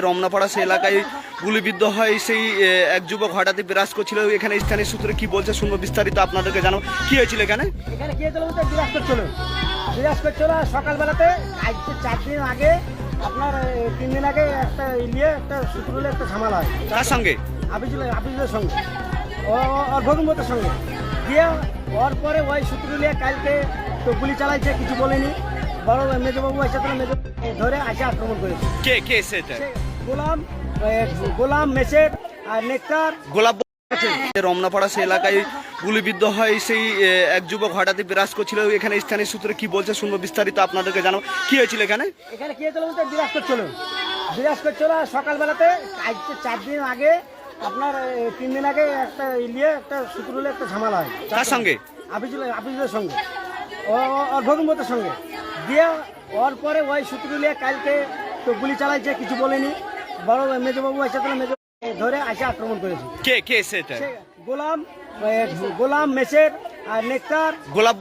রমনাপাড়া সেই এলাকায় গুলিবিদ্ধ হয় সেই এক যুবক হঠাৎই বিরাজ করছিল। এখানে স্থানীয় সূত্রে কি বলছে শুনব বিস্তারিত আপনাদেরকে জানো কি হয়েছিল এখানে? এখানে বিরাজ করছিল। বিরাজ করছিল সকালবেলাতে আজকে চার দিন আগে আপনার তিন দিন আগে একটা ইলিয়ে একটা শুক্রলে একটা ঝামেলা হয়। তার সঙ্গে? আবিজুল আবিজুলের সঙ্গে। ওর ভগমতের সঙ্গে। দিয়ে ওর পরে ওই শুক্রলিয়া কালকে তো গুলি চালাইছে কিছু বলেনি। বড় মেজবাবু এসে তো মেজ ধরে আসে আক্রমণ করেছে। কে কে সেটা সে গোলাম গোলাম মেসের আর নেকটার গোলাপ রমনাপাড়া সেই এলাকায় গুলিবিদ্ধ হয় সেই এক যুবক হঠাৎই বিরাজ করছিল। এখানে স্থানীয় সূত্রে কি বলছে শুনব বিস্তারিত আপনাদেরকে জানো কি হয়েছিল এখানে? এখানে গিয়েছিল বলতে বিরাজ করছিল। বিরাজ করছিল সকালবেলাতে আজকে চার দিন আগে আপনার তিন দিন আগে একটা ইলিয়ে একটা শুক্রলে একটা ঝামেলা হয়। তার সঙ্গে? আবিজুল আবিজুলের সঙ্গে। ওর ভগমতের সঙ্গে। দিয়ে ওর পরে ওই শুক্রলিয়া কালকে তো গুলি চালাইছে কিছু বলেনি। বড় মেজবাবু আছে তাহলে মেজ ধরে আসে আক্রমণ করেছে। কে কে সেটা গোলাম গোলাম মেসের আর নেকটার গোলাপ